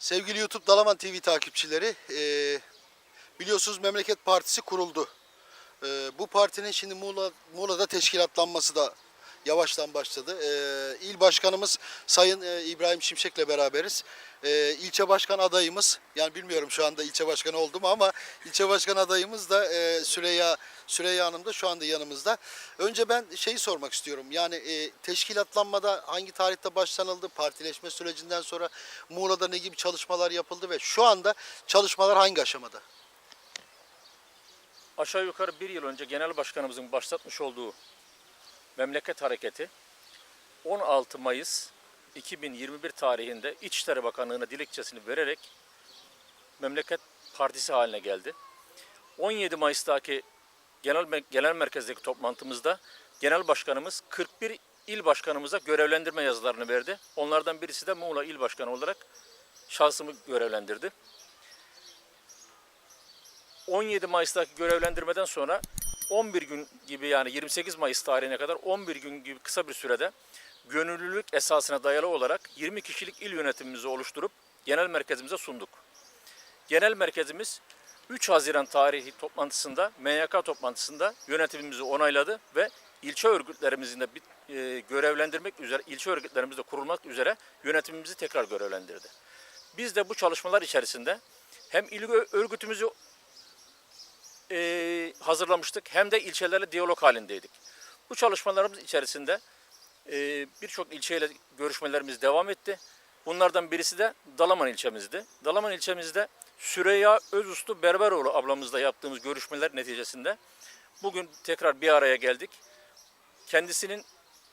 Sevgili YouTube Dalaman TV takipçileri, e, biliyorsunuz Memleket Partisi kuruldu. E, bu partinin şimdi Muğla, Muğla'da teşkilatlanması da yavaştan başladı. E, il başkanımız Sayın e, İbrahim Şimşek'le beraberiz. E, ilçe başkan adayımız, yani bilmiyorum şu anda ilçe başkanı oldu mu ama ilçe başkan adayımız da e, Süreyya Süreyya Hanım da şu anda yanımızda. Önce ben şeyi sormak istiyorum. Yani e, teşkilatlanmada hangi tarihte başlanıldı? Partileşme sürecinden sonra Muğla'da ne gibi çalışmalar yapıldı ve şu anda çalışmalar hangi aşamada? Aşağı yukarı bir yıl önce genel başkanımızın başlatmış olduğu memleket hareketi 16 Mayıs 2021 tarihinde İçişleri Bakanlığı'na dilekçesini vererek memleket partisi haline geldi. 17 Mayıs'taki genel, genel merkezdeki toplantımızda genel başkanımız 41 il başkanımıza görevlendirme yazılarını verdi. Onlardan birisi de Muğla il başkanı olarak şahsımı görevlendirdi. 17 Mayıs'taki görevlendirmeden sonra 11 gün gibi yani 28 Mayıs tarihine kadar 11 gün gibi kısa bir sürede gönüllülük esasına dayalı olarak 20 kişilik il yönetimimizi oluşturup genel merkezimize sunduk. Genel merkezimiz 3 Haziran tarihi toplantısında, MYK toplantısında yönetimimizi onayladı ve ilçe örgütlerimizin de e, görevlendirmek üzere, ilçe örgütlerimiz de kurulmak üzere yönetimimizi tekrar görevlendirdi. Biz de bu çalışmalar içerisinde hem il örgütümüzü e, hazırlamıştık hem de ilçelerle diyalog halindeydik. Bu çalışmalarımız içerisinde e, birçok ilçeyle görüşmelerimiz devam etti. Bunlardan birisi de Dalaman ilçemizdi. Dalaman ilçemizde Süreyya Özuslu Berberoğlu ablamızla yaptığımız görüşmeler neticesinde bugün tekrar bir araya geldik. Kendisinin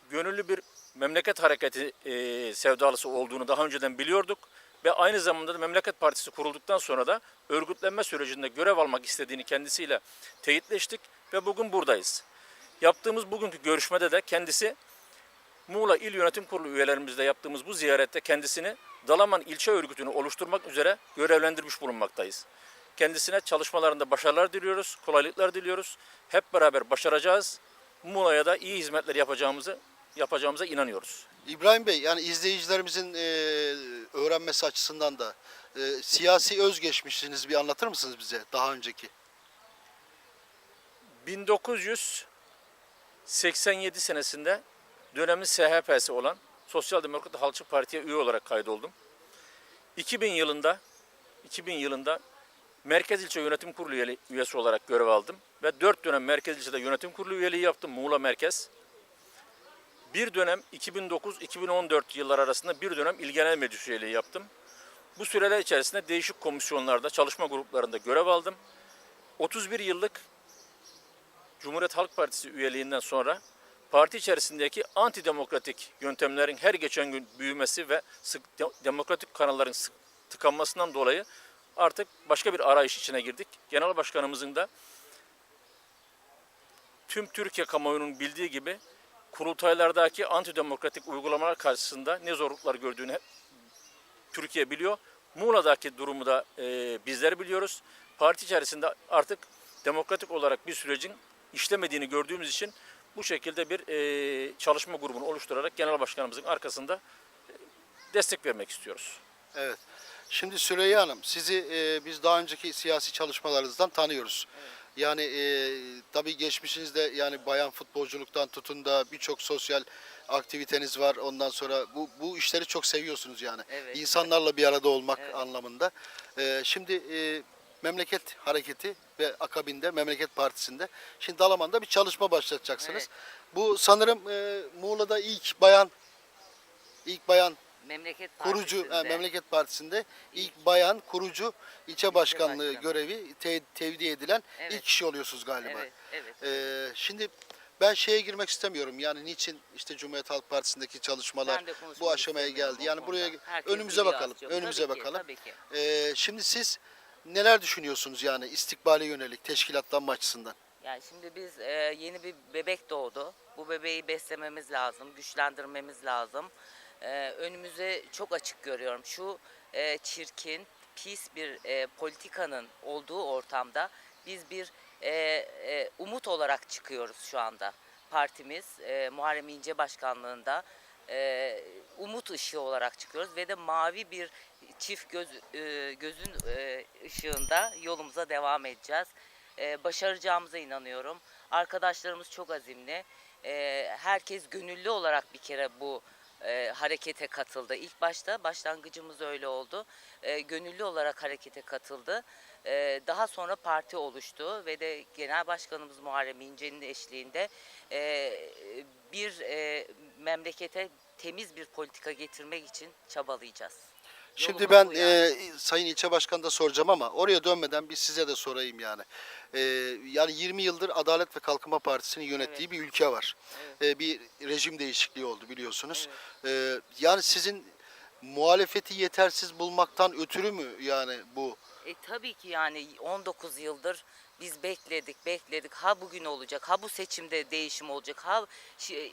gönüllü bir memleket hareketi e, sevdalısı olduğunu daha önceden biliyorduk ve aynı zamanda da Memleket Partisi kurulduktan sonra da örgütlenme sürecinde görev almak istediğini kendisiyle teyitleştik ve bugün buradayız. Yaptığımız bugünkü görüşmede de kendisi Muğla İl Yönetim Kurulu üyelerimizle yaptığımız bu ziyarette kendisini Dalaman ilçe örgütünü oluşturmak üzere görevlendirmiş bulunmaktayız. Kendisine çalışmalarında başarılar diliyoruz, kolaylıklar diliyoruz. Hep beraber başaracağız. Muğla'ya da iyi hizmetler yapacağımızı yapacağımıza inanıyoruz. İbrahim Bey, yani izleyicilerimizin e, öğrenmesi açısından da e, siyasi özgeçmişinizi bir anlatır mısınız bize daha önceki? 1987 senesinde dönemin SHP'si olan Sosyal Demokrat Halkçı Parti'ye üye olarak kaydoldum. 2000 yılında 2000 yılında Merkez İlçe Yönetim Kurulu üyesi olarak görev aldım ve 4 dönem Merkez İlçe'de Yönetim Kurulu üyeliği yaptım Muğla Merkez. Bir dönem 2009-2014 yıllar arasında bir dönem İl Genel üyeliği yaptım. Bu süreler içerisinde değişik komisyonlarda, çalışma gruplarında görev aldım. 31 yıllık Cumhuriyet Halk Partisi üyeliğinden sonra parti içerisindeki antidemokratik yöntemlerin her geçen gün büyümesi ve sık de- demokratik kanalların sık tıkanmasından dolayı artık başka bir arayış içine girdik. Genel Başkanımızın da tüm Türkiye kamuoyunun bildiği gibi kurultaylardaki antidemokratik uygulamalar karşısında ne zorluklar gördüğünü Türkiye biliyor. Muğla'daki durumu da e, bizler biliyoruz. Parti içerisinde artık demokratik olarak bir sürecin işlemediğini gördüğümüz için bu şekilde bir e, çalışma grubunu oluşturarak genel başkanımızın arkasında e, destek vermek istiyoruz. Evet. Şimdi Süreyya Hanım, sizi e, biz daha önceki siyasi çalışmalarınızdan tanıyoruz. Yani e, tabii geçmişinizde yani bayan futbolculuktan tutun da birçok sosyal aktiviteniz var. Ondan sonra bu bu işleri çok seviyorsunuz yani. Evet. İnsanlarla bir arada olmak Evet. anlamında. E, şimdi e, Memleket Hareketi ve akabinde Memleket Partisi'nde şimdi Dalaman'da bir çalışma başlatacaksınız. Evet. Bu sanırım e, Muğla'da ilk bayan ilk bayan Memleket kurucu Partisi'nde. ha, Memleket Partisi'nde ilk bayan kurucu ilçe başkanlığı başkanı. görevi te- tevdi edilen Evet. ilk kişi oluyorsunuz galiba. Evet, evet. Ee, şimdi ben şeye girmek istemiyorum. Yani niçin işte Cumhuriyet Halk Partisi'ndeki çalışmalar Ben de konuşmak bu aşamaya istemiyorum geldi. o Yani buraya konuda. Herkes önümüze bakalım. az çok. Önümüze Tabii ki, bakalım. tabii ki. Ee, şimdi siz neler düşünüyorsunuz yani istikbale yönelik teşkilatlanma açısından? Yani şimdi biz e, yeni bir bebek doğdu. Bu bebeği beslememiz lazım, güçlendirmemiz lazım. E, önümüze çok açık görüyorum. Şu e, çirkin, pis bir e, politikanın olduğu ortamda biz bir e, e, umut olarak çıkıyoruz şu anda. Partimiz e, Muharrem İnce başkanlığında e, umut ışığı olarak çıkıyoruz ve de mavi bir çift göz e, gözün e, ışığında yolumuza devam edeceğiz. E, başaracağımıza inanıyorum. Arkadaşlarımız çok azimli. E, herkes gönüllü olarak bir kere bu e, harekete katıldı. İlk başta başlangıcımız öyle oldu. E, gönüllü olarak harekete katıldı. E, daha sonra parti oluştu ve de Genel Başkanımız Muharrem İnce'nin eşliğinde e, bir e, memlekete temiz bir politika getirmek için çabalayacağız. Şimdi ben e, Sayın İlçe Başkanı da soracağım ama oraya dönmeden bir size de sorayım yani. E, yani 20 yıldır Adalet ve Kalkınma Partisi'nin yönettiği bir ülke var. E, bir rejim değişikliği oldu biliyorsunuz. E, yani sizin muhalefeti yetersiz bulmaktan ötürü mü yani bu? E, tabii ki yani 19 yıldır biz bekledik, bekledik. Ha bugün olacak, ha bu seçimde değişim olacak, ha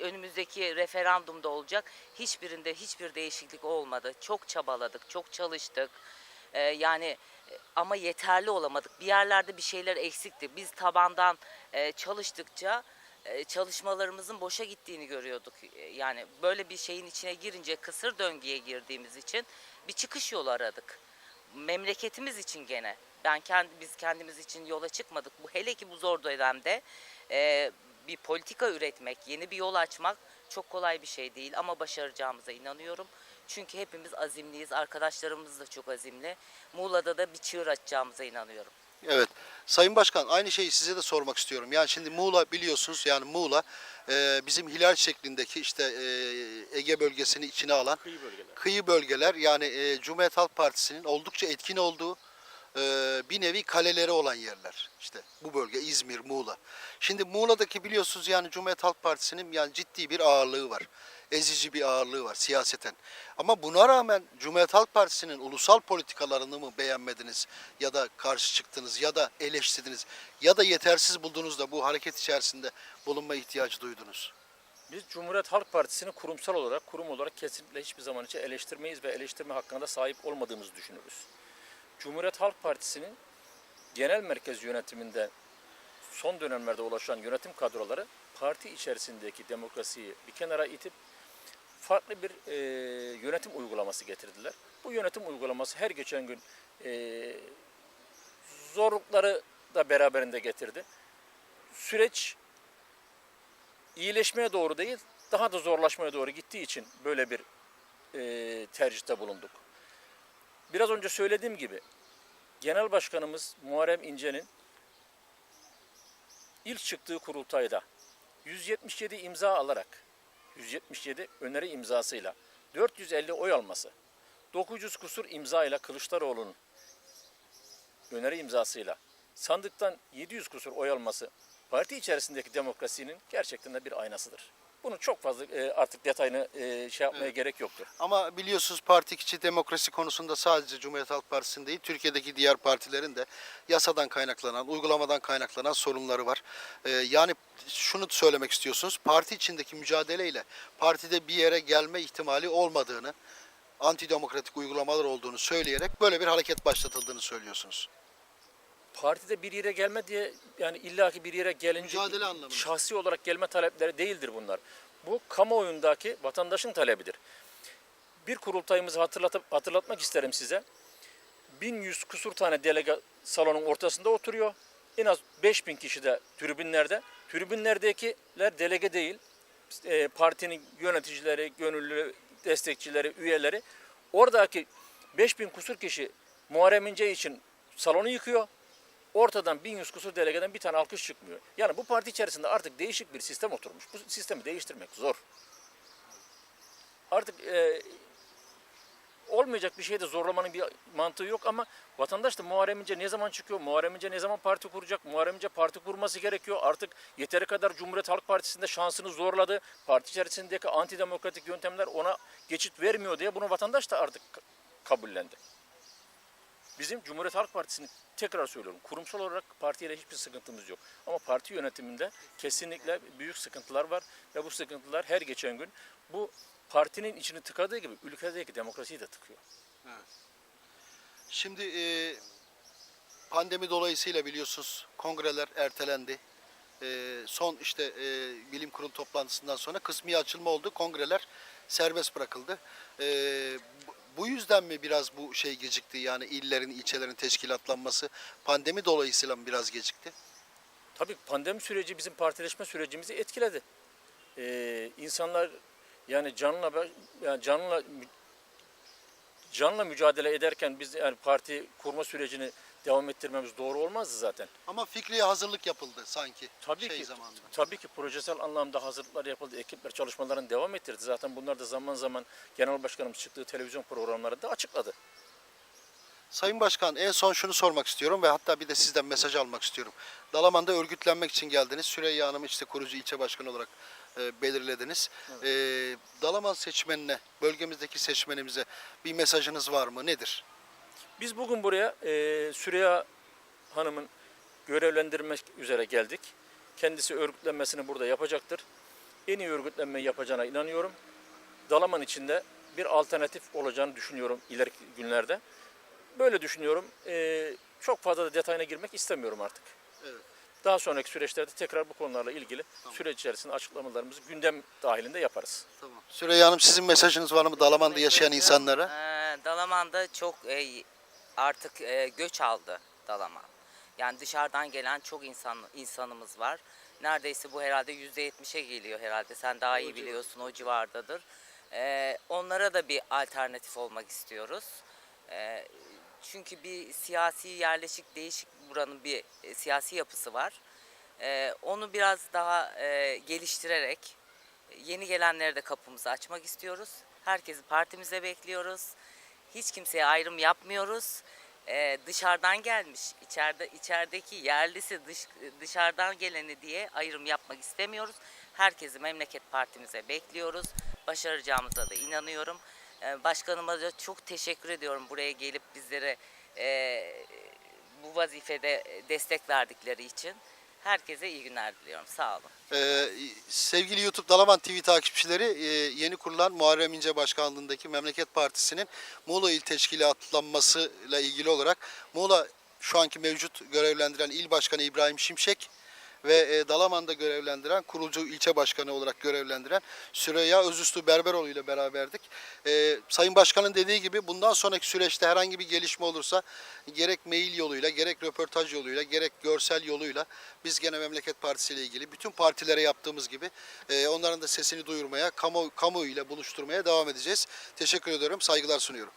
önümüzdeki referandumda olacak. Hiçbirinde hiçbir değişiklik olmadı. Çok çabaladık, çok çalıştık. E, yani e, ama yeterli olamadık. Bir yerlerde bir şeyler eksikti. Biz tabandan e, çalıştıkça çalışmalarımızın boşa gittiğini görüyorduk. E, Yani böyle bir şeyin içine girince kısır döngüye girdiğimiz için bir çıkış yolu aradık memleketimiz için gene ben kendi biz kendimiz için yola çıkmadık. Bu hele ki bu zor dönemde e, bir politika üretmek, yeni bir yol açmak çok kolay bir şey değil ama başaracağımıza inanıyorum. Çünkü hepimiz azimliyiz, arkadaşlarımız da çok azimli. Muğla'da da bir çığır açacağımıza inanıyorum. Evet. Sayın Başkan aynı şeyi size de sormak istiyorum. Yani şimdi Muğla biliyorsunuz yani Muğla e, bizim hilal şeklindeki işte e, Ege bölgesini içine alan Kıyı bölgeler. kıyı bölgeler yani e, Cumhuriyet Halk Partisi'nin oldukça etkin olduğu e, bir nevi kaleleri olan yerler. İşte bu bölge İzmir, Muğla. Şimdi Muğla'daki biliyorsunuz yani Cumhuriyet Halk Partisi'nin yani ciddi bir ağırlığı var. Ezici bir ağırlığı var siyaseten. Ama buna rağmen Cumhuriyet Halk Partisi'nin ulusal politikalarını mı beğenmediniz ya da karşı çıktınız ya da eleştirdiniz ya da yetersiz buldunuz da bu hareket içerisinde bulunma ihtiyacı duydunuz? Biz Cumhuriyet Halk Partisi'ni kurumsal olarak, kurum olarak kesinlikle hiçbir zaman için eleştirmeyiz ve eleştirme hakkına da sahip olmadığımızı düşünürüz. Cumhuriyet Halk Partisi'nin genel merkez yönetiminde son dönemlerde ulaşan yönetim kadroları parti içerisindeki demokrasiyi bir kenara itip farklı bir e, yönetim uygulaması getirdiler. Bu yönetim uygulaması her geçen gün e, zorlukları da beraberinde getirdi. Süreç iyileşmeye doğru değil, daha da zorlaşmaya doğru gittiği için böyle bir e, tercihte bulunduk. Biraz önce söylediğim gibi Genel Başkanımız Muharrem İnce'nin ilk çıktığı kurultayda 177 imza alarak 177 öneri imzasıyla 450 oy alması 900 kusur imza ile Kılıçdaroğlu'nun öneri imzasıyla sandıktan 700 kusur oy alması parti içerisindeki demokrasinin gerçekten de bir aynasıdır. Bunun çok fazla e, artık detayını e, şey yapmaya gerek yoktur. Ama biliyorsunuz parti içi demokrasi konusunda sadece Cumhuriyet Halk Partisi'nin değil, Türkiye'deki diğer partilerin de yasadan kaynaklanan, uygulamadan kaynaklanan sorunları var. Ee, yani şunu söylemek istiyorsunuz, parti içindeki mücadeleyle partide bir yere gelme ihtimali olmadığını, antidemokratik uygulamalar olduğunu söyleyerek böyle bir hareket başlatıldığını söylüyorsunuz. Partide bir yere gelme diye yani illaki bir yere gelince Mücadele anlamında. şahsi olarak gelme talepleri değildir bunlar. Bu kamuoyundaki vatandaşın talebidir. Bir kurultayımızı hatırlatıp hatırlatmak isterim size. 1100 kusur tane delege salonun ortasında oturuyor. En az 5000 kişi de tribünlerde. Tribünlerdekiler delege değil. E, partinin yöneticileri, gönüllü destekçileri, üyeleri. Oradaki 5000 kusur kişi Muharrem İnce için salonu yıkıyor. Ortadan 1100 kusur delegeden bir tane alkış çıkmıyor. Yani bu parti içerisinde artık değişik bir sistem oturmuş. Bu sistemi değiştirmek zor. Artık e, olmayacak bir şeyde zorlamanın bir mantığı yok ama vatandaş da Muharrem İnce ne zaman çıkıyor, Muharrem İnce ne zaman parti kuracak, Muharrem İnce parti kurması gerekiyor. Artık yeteri kadar Cumhuriyet Halk Partisi'nde şansını zorladı. Parti içerisindeki antidemokratik yöntemler ona geçit vermiyor diye bunu vatandaş da artık ka- kabullendi. Bizim Cumhuriyet Halk Partisi'ni tekrar söylüyorum kurumsal olarak partiyle hiçbir sıkıntımız yok. Ama parti yönetiminde kesinlikle büyük sıkıntılar var ve bu sıkıntılar her geçen gün bu partinin içini tıkadığı gibi ülkedeki demokrasiyi de tıkıyor. Şimdi e, pandemi dolayısıyla biliyorsunuz kongreler ertelendi. E, son işte e, bilim kurulu toplantısından sonra kısmi açılma oldu. Kongreler serbest bırakıldı. Bu- bu yüzden mi biraz bu şey gecikti? Yani illerin, ilçelerin teşkilatlanması pandemi dolayısıyla mı biraz gecikti? Tabii pandemi süreci bizim partileşme sürecimizi etkiledi. Ee, insanlar yani canla yani canla canla mücadele ederken biz yani parti kurma sürecini devam ettirmemiz doğru olmazdı zaten. Ama fikri hazırlık yapıldı sanki Tabii şey ki zamanında. tabii ki projesel anlamda hazırlıklar yapıldı. Ekipler çalışmalarını devam ettirdi. Zaten bunlar da zaman zaman Genel Başkanımız çıktığı televizyon programlarında açıkladı. Sayın Başkan en son şunu sormak istiyorum ve hatta bir de sizden mesaj almak istiyorum. Dalaman'da örgütlenmek için geldiniz. Süreyya Hanım'ı işte kurucu ilçe başkanı olarak e, belirlediniz. E, Dalaman seçmenine, bölgemizdeki seçmenimize bir mesajınız var mı? Nedir? Biz bugün buraya e, Süreyya Hanım'ın görevlendirmek üzere geldik. Kendisi örgütlenmesini burada yapacaktır. En iyi örgütlenmeyi yapacağına inanıyorum. Dalaman içinde bir alternatif olacağını düşünüyorum ileriki günlerde. Böyle düşünüyorum. E, çok fazla da detayına girmek istemiyorum artık. Evet. Daha sonraki süreçlerde tekrar bu konularla ilgili süreç içerisinde açıklamalarımızı gündem dahilinde yaparız. Tamam. Süreyya Hanım sizin mesajınız var mı Dalaman'da yaşayan insanlara? e, Dalaman'da çok e, artık e, göç aldı Dalaman. Yani dışarıdan gelen çok insan insanımız var. Neredeyse bu herhalde yüzde yetmişe geliyor herhalde. Sen daha iyi biliyorsun o civardadır. E, onlara da bir alternatif olmak istiyoruz. E, çünkü bir siyasi yerleşik değişik buranın bir e, siyasi yapısı var. E, onu biraz daha e, geliştirerek Yeni gelenlere de kapımızı açmak istiyoruz. Herkesi partimize bekliyoruz. Hiç kimseye ayrım yapmıyoruz. Ee, dışarıdan gelmiş, içeride içerideki yerlisi dış, dışarıdan geleni diye ayrım yapmak istemiyoruz. Herkesi memleket partimize bekliyoruz. Başaracağımıza da inanıyorum. Ee, başkanıma da çok teşekkür ediyorum buraya gelip bizlere e, bu vazifede destek verdikleri için. Herkese iyi günler diliyorum. Sağ olun. Ee, sevgili YouTube Dalaman TV takipçileri e, yeni kurulan Muharrem İnce Başkanlığındaki Memleket Partisi'nin Muğla İl Teşkilatlanmasıyla ilgili olarak Muğla şu anki mevcut görevlendiren İl Başkanı İbrahim Şimşek ve e, Dalaman'da görevlendiren kurucu ilçe başkanı olarak görevlendiren Süreyya Özüstü Berberoğlu ile beraberdik. E, Sayın Başkan'ın dediği gibi bundan sonraki süreçte herhangi bir gelişme olursa gerek mail yoluyla, gerek röportaj yoluyla, gerek görsel yoluyla biz gene Memleket Partisi ile ilgili bütün partilere yaptığımız gibi e, onların da sesini duyurmaya, kamu, kamuoyu ile buluşturmaya devam edeceğiz. Teşekkür ediyorum, saygılar sunuyorum.